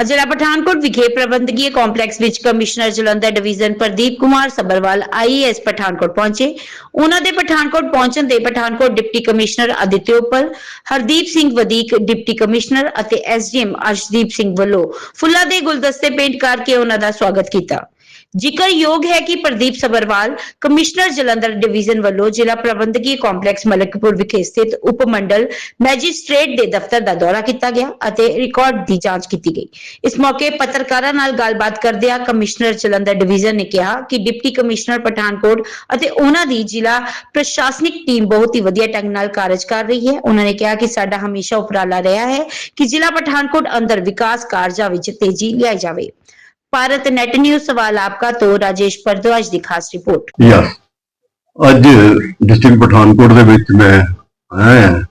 ਅੱਜ ਪਠਾਨਕੋਟ ਵਿਖੇ ਪ੍ਰਬੰਧਕੀ ਕੰਪਲੈਕਸ ਵਿੱਚ commissioner Jalandhar division Pradeep Kumar Sabharwal IAS Pathankot ਪਹੁੰਚੇ। ਉਹਨਾਂ ਦੇ ਪਠਾਨਕੋਟ ਪਹੁੰਚਣ ਦੇ ਪਠਾਨਕੋਟ ਡਿਪਟੀ ਕਮਿਸ਼ਨਰ ਆਦਿਤਿ ਉਪਲ, ਹਰਦੀਪ ਸਿੰਘ ਵਧੀਕ ਡਿਪਟੀ ਕਮਿਸ਼ਨਰ ਅਤੇ ਐਸਡੀਐਮ ਅਰਸ਼ਦੀਪ ਸਿੰਘ ਵੱਲੋਂ ਫੁੱਲਾਂ ਦੇ ਗੁਲਦਸਤੇ ਪੇਂਟ ਕਰਕੇ ਉਹਨਾਂ ਦਾ ਸਵਾਗਤ ਕੀਤਾ। ਜ਼ਿਕਰਯੋਗ ਹੈ ਕਿ ਪ੍ਰਦੀਪ ਸਬਰਵਾਲ ਕਮਿਸ਼ਨਰ ਜਲੰਧਰ ਡਿਵੀਜ਼ਨ ਵੱਲੋਂ ਜ਼ਿਲ੍ਹਾ ਪ੍ਰਬੰਧਕੀ ਕੰਪਲੈਕਸ ਮਲਕਪੁਰ ਵਿਖੇ ਸਥਿਤ ਉਪ ਮੰਡਲ ਮੈਜਿਸਟ੍ਰੇਟ ਦੇ ਦਫ਼ਤਰ ਦਾ ਦੌਰਾ ਕੀਤਾ ਗਿਆ ਅਤੇ ਰਿਕਾਰਡ ਦੀ ਜਾਂਚ ਕੀਤੀ ਗਈ। ਇਸ ਮੌਕੇ ਪੱਤਰਕਾਰਾਂ ਨਾਲ ਗੱਲਬਾਤ ਕਰਦਿਆਂ ਕਮਿਸ਼ਨਰ ਜਲੰਧਰ ਡਿਵੀਜ਼ਨ ਨੇ ਕਿਹਾ ਕਿ ਡਿਪਟੀ ਕਮਿਸ਼ਨਰ ਪਠਾਨਕੋਟ ਅਤੇ ਉਹਨਾਂ ਦੀ ਜ਼ਿਲ੍ਹਾ ਪ੍ਰਸ਼ਾਸਨਿਕ ਟੀਮ ਬਹੁਤ ਹੀ ਵਧੀਆ ਢੰਗ ਨਾਲ ਕਾਰਜ ਕਰ ਰਹੀ ਹੈ। ਉਹਨਾਂ ਨੇ ਕਿਹਾ ਕਿ ਸਾਡਾ ਹਮੇਸ਼ਾ ਉਪਰਾਲਾ ਰਿਹਾ ਹੈ ਕਿ ਜ਼ਿਲ੍ਹਾ ਪਠਾਨਕੋਟ ਅੰਦਰ ਵਿਕਾਸ ਕਾਰਜਾਂ ਵਿੱਚ ਤੇਜ਼ੀ ਲਿਆਈ ਜਾਵੇ। ਭਾਰਤ ਨੈਟ ਨਿਊਜ਼ ਸਵਾਲ ਆਪਕਾ ਤੋਂ, ਰਾਜੇਸ਼ ਪਰਦਵਾਜ ਦੀ ਖਾਸ ਰਿਪੋਰਟ। ਯਾ, ਅੱਜ ਡਿਸਟ੍ਰਿਕਟ ਪਠਾਨਕੋਟ ਦੇ ਵਿੱਚ ਮੈਂ ਆਇਆ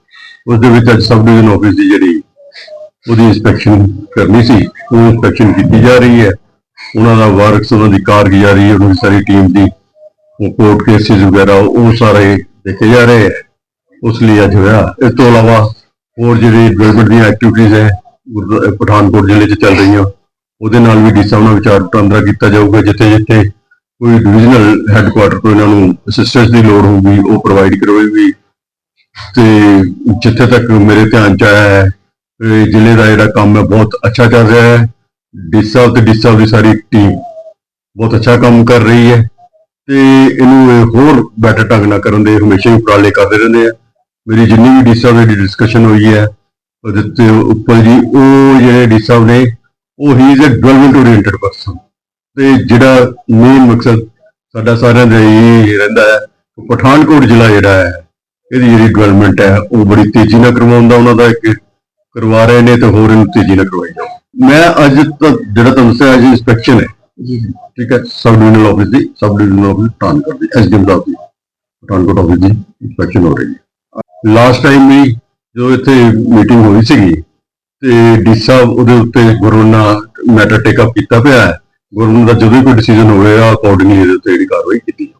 ਉਸ ਦੇ ਵਿੱਚ ਅੱਜ ਸਬ ਡਿਵੀਜ਼ਨ ਆਫਿਸ ਦੀ ਜਿਹੜੀ ਉਹਦੀ ਇਨਸਪੈਕਸ਼ਨ ਕਰਨੀ ਸੀ ਉਹ ਇਨਸਪੈਕਸ਼ਨ ਕੀਤੀ ਜਾ ਰਹੀ ਹੈ। ਉਹਨਾਂ ਦਾ ਵਰਕਸ ਉਹਨਾਂ ਦੀ ਕਾਰਗੁਜ਼ਾਰੀ, ਉਹਨਾਂ ਦੀ ਸਾਰੀ ਟੀਮ ਦੀ ਉਹ ਕੋਰਟ ਕੇਸਿਸ ਵਗੈਰਾ, ਉਹ ਸਾਰੇ ਦੇਖੇ ਜਾ ਰਹੇ ਹੈ। ਉਸ ਲਈ ਅੱਜ ਹੋਇਆ। ਇਸ ਤੋਂ ਇਲਾਵਾ ਹੋਰ ਜਿਹੜੀ ਡਿਵੈਲਪਮੈਂਟ ਦੀਆਂ ਐਕਟੀਵਿਟੀਜ਼ ਹੈ ਪਠਾਨਕੋਟ ਜ਼ਿਲ੍ਹੇ 'ਚ ਚੱਲ ਰਹੀਆਂ। ਉਹਦੇ ਨਾਲ ਵੀ ਡੀ ਸਾਹਿਬ ਨਾਲ ਵਿਚਾਰ ਵਟਾਂਦਰਾ ਕੀਤਾ ਜਾਊਗਾ, ਜਿੱਥੇ ਜਿੱਥੇ ਕੋਈ ਡਿਵੀਜ਼ਨਲ ਹੈੱਡਕੁਆਟਰ ਤੋਂ ਇਹਨਾਂ ਨੂੰ ਅਸਿਸਟੈਂਸ ਦੀ ਲੋੜ ਹੋਊਗੀ, ਉਹ ਪ੍ਰੋਵਾਈਡ ਕਰਵਾਏਗੀ। ਤੇ ਜਿੱਥੇ ਤੱਕ ਮੇਰੇ ਧਿਆਨ ਚ ਆਇਆ ਹੈ ਜ਼ਿਲ੍ਹੇ ਦਾ ਜਿਹੜਾ ਕੰਮ ਹੈ ਬਹੁਤ ਅੱਛਾ ਚੱਲ ਰਿਹਾ ਹੈ। ਡੀ ਸਾਹਿਬ ਤੇ ਡੀ ਸਾਹਿਬ ਦੀ ਸਾਰੀ ਟੀਮ ਬਹੁਤ ਅੱਛਾ ਕੰਮ ਕਰ ਰਹੀ ਹੈ। ਤੇ ਇਹਨੂੰ ਹੋਰ ਬੈਟਰ ਢੰਗ ਨਾਲ ਕਰਨ ਦੇ ਹਮੇਸ਼ਾ ਹੀ ਉਪਰਾਲੇ ਕਰਦੇ ਰਹਿੰਦੇ ਆ। ਮੇਰੀ ਜਿੰਨੀ ਵੀ ਡੀ ਸਾਹਿਬ ਦੀ ਡਿਸਕਸ਼ਨ ਹੋਈ ਹੈ, ਉਹਦੇ ਉੱਪਰ ਜੀ, ਉਹ ਜਿਹੜੇ ਡੀ ਸਾਹਿਬ ਨੇ ਉਹ ਹੀ is a development oriented person ਤੇ ਜਿਹੜਾ ਮੇਨ ਮਕਸਦ ਸਾਡਾ ਸਾਰਿਆਂ ਦਾ ਇਹ ਰਹਿੰਦਾ ਹੈ ਕਿ ਪਠਾਨਕੋਟ ਜ਼ਿਲ੍ਹਾ ਜਿਹੜਾ ਹੈ ਇਹਦੀ ਜਿਹੜੀ ਡਿਵੈਲਪਮੈਂਟ ਹੈ ਉਹ ਬੜੀ ਤੇਜ਼ੀ ਨਾਲ ਕਰਵਾਉਣ ਦਾ ਉਹਨਾਂ ਦਾ ਇੱਕ ਕਰਵਾ ਰਹੇ ਨੇ ਤੇ ਹੋਰ ਇਹਨੂੰ ਤੇਜ਼ੀ ਨਾਲ ਕਰਵਾਈ ਜਾਓ ਮੈਂ ਅੱਜ ਤੱਕ ਜਿਹੜਾ ਤੁਹਾਨੂੰ ਦੱਸਿਆ ਅੱਜ ਇਨਸਪੈਕਸ਼ਨ ਹੈ। ਠੀਕ ਹੈ ਸਬ ਡਿਵੀਜ਼ਨਲ ਆਫਿਸ ਦੀ ਸਬ ਡਿਵੀਜ਼ਨਲ ਆਫਿਸ ਪਠਾਨਕੋਟ ਦੀ ਐਸਡੀਐਮ ਸਾਹਿਬ ਦੀ ਪਠਾਨਕੋਟ ਆਫਿਸ ਦੀ ਇਨਸਪੈਕਸ਼ਨ ਹੋ ਰਹੀ ਹੈ। ਲਾਸਟ ਟਾਈਮ ਵੀ ਜੋ ਇੱਥੇ ਮੀਟਿੰਗ ਹੋਈ ਸੀਗੀ ਤੇ ਡੀ ਸਾਹਿਬ ਉਹਦੇ ਉੱਤੇ ਗੁਰੂ ਨਾਲ ਮੈਟਰ ਟੇਕ ਅਪ ਕੀਤਾ ਪਿਆ ਹੈ। ਗਵਰਨਰ ਦਾ ਜਦੋਂ ਕੋਈ ਡਿਸੀਜਨ ਹੋਵੇਗਾ ਅਕੋਰਡਿੰਗਲੀ ਇਹਦੇ ਉੱਤੇ ਜਿਹੜੀ ਕਾਰਵਾਈ ਕੀਤੀ